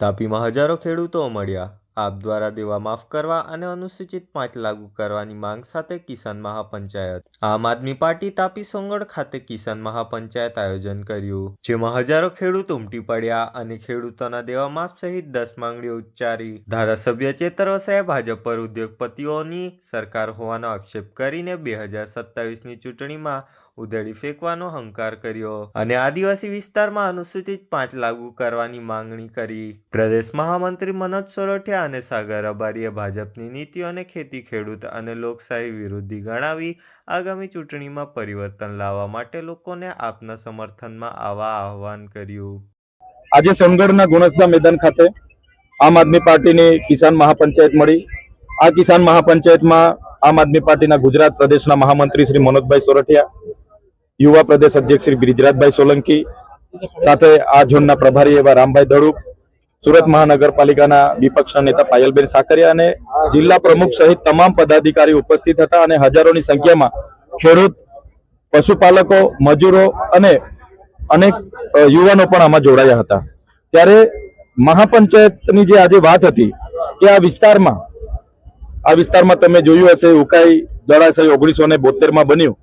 તાપીમાં હજારો ખેડૂતો મળ્યા. આપ દ્વારા દેવા માફ કરવા અને અનુસૂચિત પાંચ લાગુ કરવાની માંગ સાથે કિસાન મહાપંચાયત, આમ આદમી પાર્ટી તાપી સોંગડ ખાતે કિસાન મહાપંચાયત આયોજન કર્યું. જેમાં હજારો ખેડૂત ઉમટી પડ્યા અને ખેડૂતોના દેવા માફ સહિત દસ માંગણીઓ ઉચ્ચારી. ધારાસભ્ય ચેતર વસાએ ભાજપ પર ઉદ્યોગપતિઓની સરકાર હોવાનો આક્ષેપ કરીને બે હજાર સત્તાવીસની ચૂંટણીમાં ઉધેડી ફેંકવાનો હંકાર કર્યો અને આદિવાસી વિસ્તારમાં અનુસૂચિત પાંચ લાગુ કરવાની માંગણી કરી. પ્રદેશ મહામંત્રી મનોજ સોરઠિયા અને સાગર અબારીએ ભાજપની નીતિઓને ખેતી ખેડૂત અને લોકશાહી વિરોધી ગણાવી આગામી ચૂંટણીમાં પરિવર્તન લાવવા માટે લોકોને આપના સમર્થનમાં આવા આહવાન કર્યું. આજે સોનગઢના ગુણસદા મેદાન ખાતે આમ આદમી પાર્ટીની કિસાન મહાપંચાયત મળી. આ કિસાન મહાપંચાયતમાં આમ આદમી પાર્ટીના ગુજરાત પ્રદેશના મહામંત્રી શ્રી મનોજભાઈ સોરઠિયા યુવા પ્રદેશ અધ્યક્ષ શ્રી બ્રિજરાજભાઈ સોલંકી, સાથે આ ઝોનના પ્રભારી એવા રામભાઈ દળુપ સુરત મહાનગરપાલિકાના વિપક્ષના નેતા પાયલબેન સાકરિયા અને જિલ્લા પ્રમુખ સહિત તમામ પદાધિકારી ઉપસ્થિત હતા અને હજારોની સંખ્યામાં ખેડૂત, પશુપાલકો, મજૂરો અને અનેક યુવાનો પણ આમાં જોડાયા હતા. ત્યારે મહાપંચાયતની જે આજે વાત હતી કે આ વિસ્તારમાં આ વિસ્તારમાં તમે જોયું હશે, ઉકાઈ જળાશય ઓગણીસો ને બોતેરમાં બન્યું.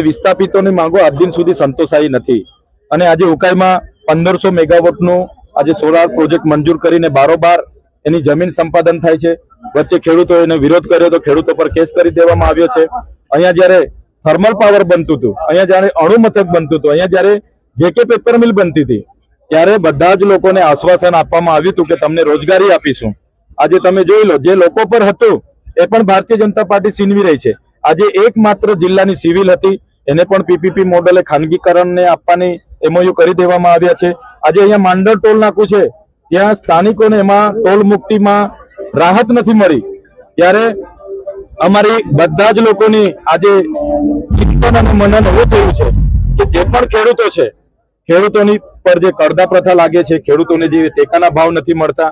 એ વિસ્થાપિતોની માંગો આજ દિન સુધી સંતોષાઈ નથી. અને આજે ઉકાઈમાં પંદરસો મેગાવોટનું આજે સોલાર પ્રોજેક્ટ મંજૂર કરીને બારોબાર એની જમીન સંપાદન થાય છે. વચ્ચે ખેડૂતો વિરોધ કર્યો તો ખેડૂતો પર કેસ કરી દેવામાં આવ્યો છે. અહીંયા જ્યારે થર્મલ પાવર બનતું હતું, અહીંયા જ્યારે અણુ મથક બનતું હતું, અહીંયા જ્યારે જે કે પેપર મિલ બનતી હતી, ત્યારે બધા જ લોકોને આશ્વાસન આપવામાં આવ્યું હતું કે તમને રોજગારી આપીશું. આજે તમે જોઈ લો, જે લોકો પર હતું, એ પણ ભારતીય જનતા પાર્ટી છીનવી રહી છે. આજે એકમાત્ર જિલ્લાની સિવિલ હતી. એને પણ પીપીપી મોડલે ખાનગીકરણને આપવાની એમઓયુ કરી દેવામાં આવ્યા છે. આજે અહીંયા માંડર ટોલ નાકું છે. ત્યાં સ્થાનિકોને એમાં ટોલ મુક્તિમાં રાહત નથી મળી. ત્યારે અમારી બધા જ લોકોની આજે ચિંતન અને મનન એવું થયું છે કે જે પણ ખેડૂતો છે, ખેડૂતોની પર જે કરદા પ્રથા લાગે છે, ખેડૂતોને જે ટેકાના ભાવ નથી મળતા,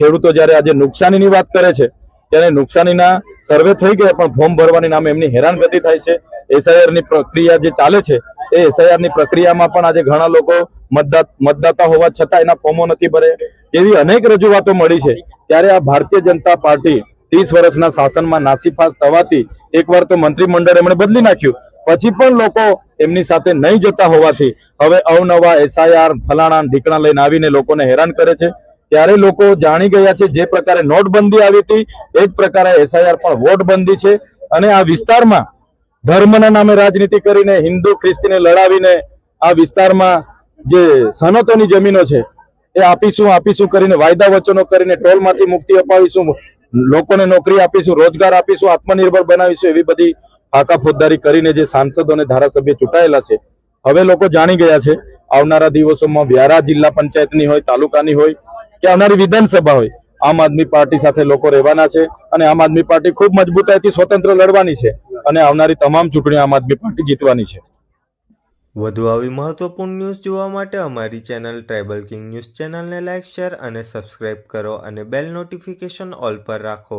ખેડૂતો જ્યારે આજે નુકસાનીની વાત કરે છે ત્યારે નુકસાનીના સર્વે થઈ ગયા, પણ ફોર્મ ભરવાની નામે એમની હેરાનગતિ થાય છે. એસઆઈઆરની પ્રક્રિયા જે ચાલે છે, એ એસઆઈઆરની પ્રક્રિયામાં પણ આજે ઘણા લોકો મતદાત હોવા છતાં એના ફોર્મો નથી ભરે. જેવી અનેક રજૂઆતો મળી છે, ત્યારે આ ભારતીય જનતા પાર્ટી ત્રીસ વર્ષના શાસનમાં નાસીફાસ થવાથી એકવાર તો મંત્રીમંડળ એમણે બદલી નાખ્યું. પછી પણ લોકો એમની સાથે નહીં જતા હોવાથી હવે અવનવા એસઆઈઆર ફલાણા ઢીકણા લઈને આવીને લોકોને હેરાન કરે છે. ત્યારે લોકો જાણી ગયા છે જે પ્રકારે નોટબંધી આવી હતી, એ જ પ્રકારે એસઆઈઆર પણ વોટબંધી છે. અને આ વિસ્તારમાં ધર્મના નામે રાજનીતિ કરીને, હિન્દુ ખ્રિસ્તીને લડાવીને આ વિસ્તારમાં જે સનતોની જમીનો છે, એ આપીશું આપીશું કરીને, વાયદા વચનો કરીને ટોલમાંથી મુક્તિ અપાવીશું, લોકોને નોકરી આપીશું, રોજગાર આપીશું, આત્મનિર્ભર બનાવીશું એવી બધી ફાકા ફોજદારી કરીને જે સાંસદો અને ધારાસભ્ય ચૂંટાયેલા છે. હવે લોકો જાણી ગયા છે, આવનારા દિવસોમાં વ્યારા જિલ્લા પંચાયતની હોય, તાલુકાની હોય કે આવનારી વિધાનસભા હોય. આમ આદમી પાર્ટી સાથે લોકો રહેવાના છે અને આમ આદમી પાર્ટી ખૂબ મજબૂતાઈથી સ્વતંત્ર લડવાની છે અને આવનારી તમામ ચૂંટણી આમ આદમી પાર્ટી જીતવાની છે. વધુ આવી મહત્વપૂર્ણ ન્યૂઝ જોવા માટે અમારી ચેનલ ટ્રાઇબલ કિંગ ન્યૂઝ ચેનલને લાઇક શેર અને સબસ્ક્રાઇબ કરો અને બેલ નોટિફિકેશન ઓલ પર રાખો.